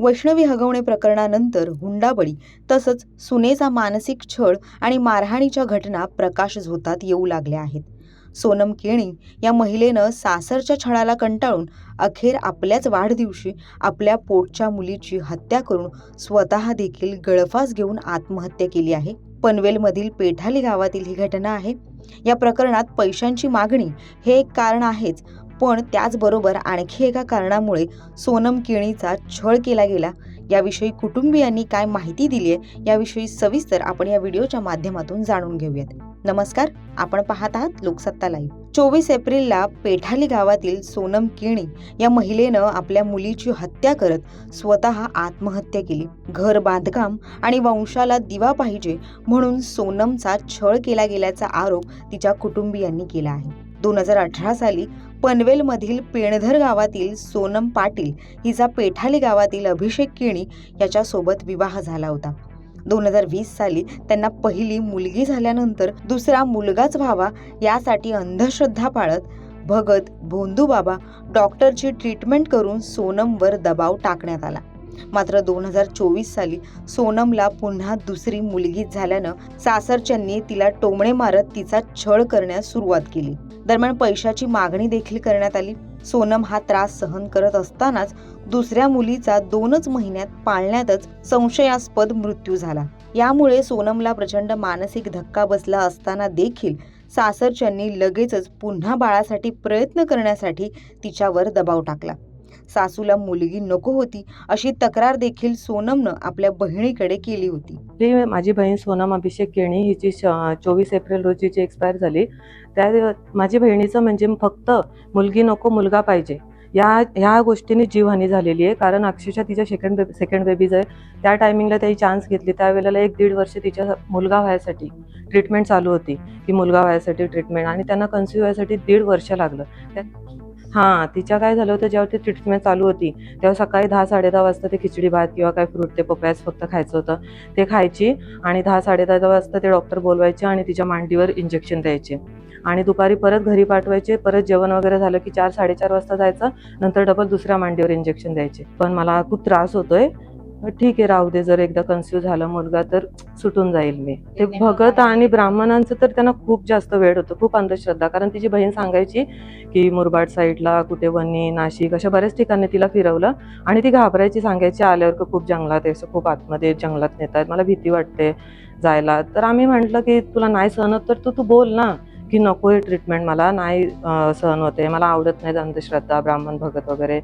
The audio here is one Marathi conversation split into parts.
वैष्णवी हगवणे प्रकरणानंतर हुंडाबळी तसंच सुनेचा मानसिक छळ आणि मारहाणीच्या घटना प्रकाश झोतात येऊ लागल्या आहेत. सोनम केणी या महिलेनं सासरच्या छळाला कंटाळून अखेर आपल्याच वाढदिवशी आपल्या पोटच्या मुलीची हत्या करून स्वतः देखील गळफास घेऊन आत्महत्या केली आहे. पनवेलमधील पेठाली गावातील ही घटना आहे. या प्रकरणात पैशांची मागणी हे एक कारण आहेच. पण त्याचबरोबर आणखी एका कारणामुळे सोनम केणीचा छळ केला गेला. याविषयी कुटुंबियांनी काय माहिती दिली आहे याविषयी सविस्तर आपण या व्हिडिओच्या माध्यमातून जाणून घेऊयात. नमस्कार आपण पाहत आहात लोकसत्ता लाईव्ह. चोवीस एप्रिलला पेठाली गावातील सोनम केणी या महिलेनं आपल्या मुलीची हत्या करत स्वतः आत्महत्या केली. घर बांधकाम आणि वंशाला दिवा पाहिजे म्हणून सोनमचा छळ केला गेल्याचा आरोप तिच्या कुटुंबियांनी केला आहे. दोन हजार अठरा साली पनवेलमधील पेणधर गावातील सोनम पाटील हिचा पेठाली गावातील अभिषेक केणी याच्यासोबत विवाह झाला होता. दोन हजार वीस साली त्यांना पहिली मुलगी झाल्यानंतर दुसरा मुलगाच व्हावा यासाठी अंधश्रद्धा पाळत भगत भोंदूबाबा डॉक्टरची ट्रीटमेंट करून सोनमवर दबाव टाकण्यात आला. मात्र दोन हजार चोवीस साली सोनमला पुन्हा दुसरी मुलगी झाल्यानं सासरच्यांनी तिला टोमणे मारत तिचा छळ करण्यास सुरुवात केली. दरम्यान पैशाची मागणी देखील करण्यात आली. सोनम हा त्रास सहन करत असतानाच दुसऱ्या मुलीचा दोनच महिन्यात पाळण्यातच संशयास्पद मृत्यू झाला. यामुळे सोनमला प्रचंड मानसिक धक्का बसला असताना देखील सासरच्यांनी लगेचच पुन्हा बाळासाठी प्रयत्न करण्यासाठी तिच्यावर दबाव टाकला. सासूला मुलगी नको होती अशी तक्रार देखील सोनमनं आपल्या बहिणीकडे केली होती. माझी बहीण सोनम अभिषेक केणी हिची चोवीस एप्रिल रोजीची एक्सपायर झाली त्या माझी बहिणीचं म्हणजे फक्त मुलगी नको मुलगा पाहिजे. या ह्या गोष्टीने जीवहानी झालेली आहे. कारण अक्षरशः तिच्या सेकंड बेबी सेकंड बेबीज आहे त्या टायमिंगला त्याची चान्स घेतली त्यावेळेला एक दीड वर्ष तिच्या मुलगा व्हायसाठी ट्रीटमेंट चालू होती. की मुलगा व्हायसाठी ट्रीटमेंट आणि त्यांना कन्सिव्ह व्हायसाठी दीड वर्ष लागलं. त्या हां तिच्या काय झालं होतं जेव्हा ती ट्रीटमेंट चालू होती तेव्हा सकाळी दहा साडेदहा वाजता ते खिचडी भात किंवा काय फ्रूट ते पपयाच फक्त खायचं होतं. ते खायची आणि दहा साडेदहा वाजता ते डॉक्टर बोलवायचे आणि तिच्या मांडीवर इंजेक्शन द्यायचे. आणि दुपारी परत घरी पाठवायचे परत जेवण वगैरे झालं की चार साडेचार वाजता जायचं नंतर डबल दुसऱ्या मांडीवर इंजेक्शन द्यायचे. पण मला खूप त्रास होतोय. ठीक आहे राहू दे जर एकदा कन्फ्यूज झाला मुलगा तर सुटून जाईल मी. ते भगत आणि ब्राह्मणांचं तर त्यांना खूप जास्त वेळ होतो खूप अंधश्रद्धा. कारण तिची बहीण सांगायची की मुरबाड साईडला कुठे वणी नाशिक अशा बऱ्याच ठिकाणी तिला फिरवलं आणि ती घाबरायची सांगायची आल्यावर का खूप जंगलात आहे असं खूप आतमध्ये जंगलात नेत आहेत मला भीती वाटते जायला. तर आम्ही म्हटलं की तुला नाही सहन होत तर तू तू बोल ना की नको आहे ट्रीटमेंट मला नाही सहन होते मला आवडत नाही अंधश्रद्धा ब्राह्मण भगत वगैरे.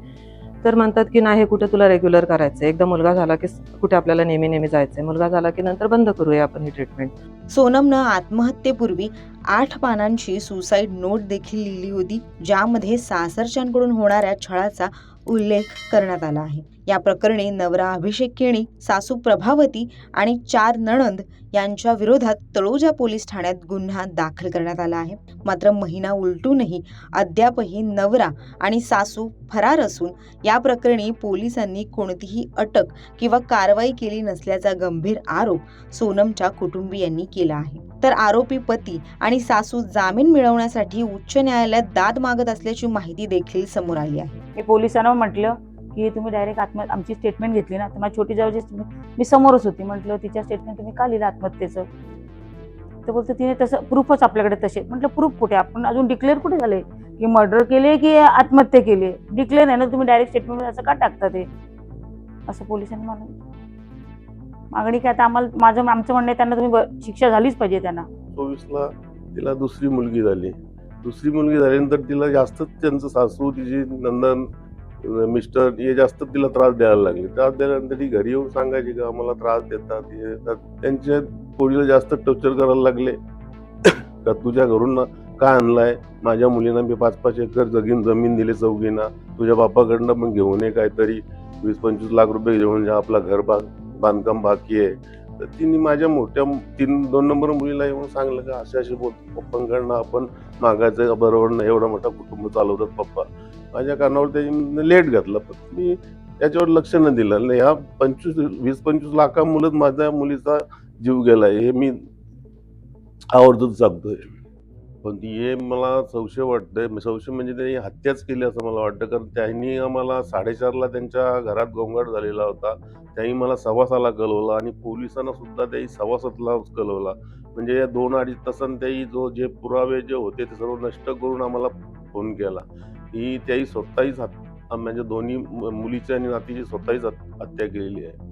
तर म्हणतात की नाही हे कुठे तुला रेग्युलर करायचं एकदा मुलगा झाला की कुठे आपल्याला नेहमी नेहमी जायचंय? मुलगा झाला की नंतर बंद करूया आपण ही ट्रीटमेंट सोनमनं आत्महत्येपूर्वी आठ पानांची सुसाईड नोट देखील लिहिली होती ज्यामध्ये सासरच्यांकडून होणाऱ्या छळाचा उल्लेख करण्यात आला आहे. या प्रकरणी नवरा अभिषेक केणी सासू प्रभावती आणि चार नणंद यांच्या विरोधात तळोजा पोलीस ठाण्यात गुन्हा दाखल करण्यात आला आहे. मात्र महिना उलटूनही अद्यापही नवरा आणि सासू फरार असून या प्रकरणी पोलिसांनी कोणतीही अटक किंवा कारवाई केली नसल्याचा गंभीर आरोप सोनमच्या कुटुंबियांनी केला आहे. तर आरोपी पती आणि सासू जामीन मिळवण्यासाठी उच्च न्यायालयात दाद मागत असल्याची माहिती देखील समोर आली आहे. पोलिसांना म्हटलं की तुम्ही डायरेक्ट आत्म आमची स्टेटमेंट घेतली ना तर माझी छोटी जाऊची मी समोरच होती. म्हटलं तिच्या स्टेटमेंट तुम्ही का लिहिलं आत्महत्येचं? तर बोलतो तिने तसं प्रूफच आपल्याकडे तसे. म्हटलं प्रूफ कुठे? आपण अजून डिक्लेअर कुठे झाले? की मर्डर केले की आत्महत्या केली डिक्लेअर आहे ना तुम्ही डायरेक्ट स्टेटमेंट असं का टाकता ते? असं पोलिसांनी मला मागणी काय आता आम्हाला माझं आमचं म्हणणं आहे त्यांना तुम्ही ब- शिक्षा झालीच पाहिजे त्यांना. चोवीसला तिला दुसरी मुलगी झाली. दुसरी मुलगी झाल्यानंतर तिला जास्तच त्यांचं सासू तिची नंदन मिस्टर हे जास्त तिला त्रास द्यायला लागले. त्रास दिल्यानंतर ती घरी येऊन सांगायची का आम्हाला त्रास देतात हे देतात. त्यांच्या पोरीला जास्त टॉर्चर करायला लागले. का तुझ्या घरून का काय आणलाय? माझ्या मुलींना मी पाच पाच एकर जगीन जमीन दिली चौघींना. तुझ्या बापाकडनं पण घेऊन ये काहीतरी. वीस पंचवीस लाख रुपये घेऊन जा आपला घर बा बांधकाम बाकी आहे. तर तिने माझ्या मोठ्या तीन दोन नंबर मुलीला येऊन सांगलं का असे असे बोल. पप्पांकडनं आपण मागायचं बरोबर नाही एवढा मोठा कुटुंब चालवतात पप्पा. माझ्या कानावर त्याची लेट घातला पण मी त्याच्यावर लक्ष न दिलं. ह्या पंचवीस वीस पंचवीस लाखामुळेच माझ्या मुलीचा जीव गेला हे मी आवर्जून सांगतोय. पण हे मला संशय वाटतंय संशय म्हणजे त्यांनी हत्याच केली असं मला वाटतं कारण त्यांनी आम्हाला साडेचारला त्यांच्या घरात गोंगाट झालेला होता. त्यांनी मला सव्वासाला कळवला आणि पोलिसांना सुद्धा त्याही सव्वासातला कळवला. म्हणजे या दोन अडीच तासांनी त्याही जो जे पुरावे जे होते ते सर्व नष्ट करून आम्हाला फोन केला ही त्याही स्वतःहीच म्हणजे दोन्ही मुलीच्या मुलीची आणि नातीची स्वतःहीच हत्या केलेली आहे.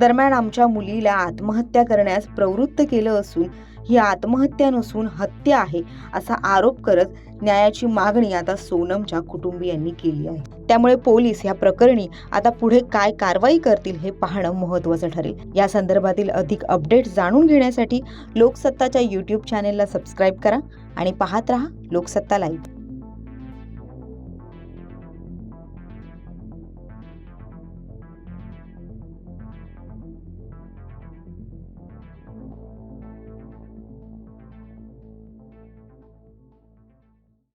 दरम्यान आमच्या मुलीला आत्महत्या करण्यास प्रवृत्त केलं असून ही आत्महत्या नसून हत्या आहे असा आरोप करत न्यायाची मागणी आता सोनमच्या कुटुंबियांनी केली आहे. त्यामुळे पोलीस या प्रकरणी आता पुढे काय कारवाई करतील हे पाहणं महत्त्वाचं ठरेल. या संदर्भातील अधिक अपडेट जाणून घेण्यासाठी लोकसत्ताच्या यूट्यूब चॅनेलला सबस्क्राईब करा आणि पाहत रहा लोकसत्ता लाईव्ह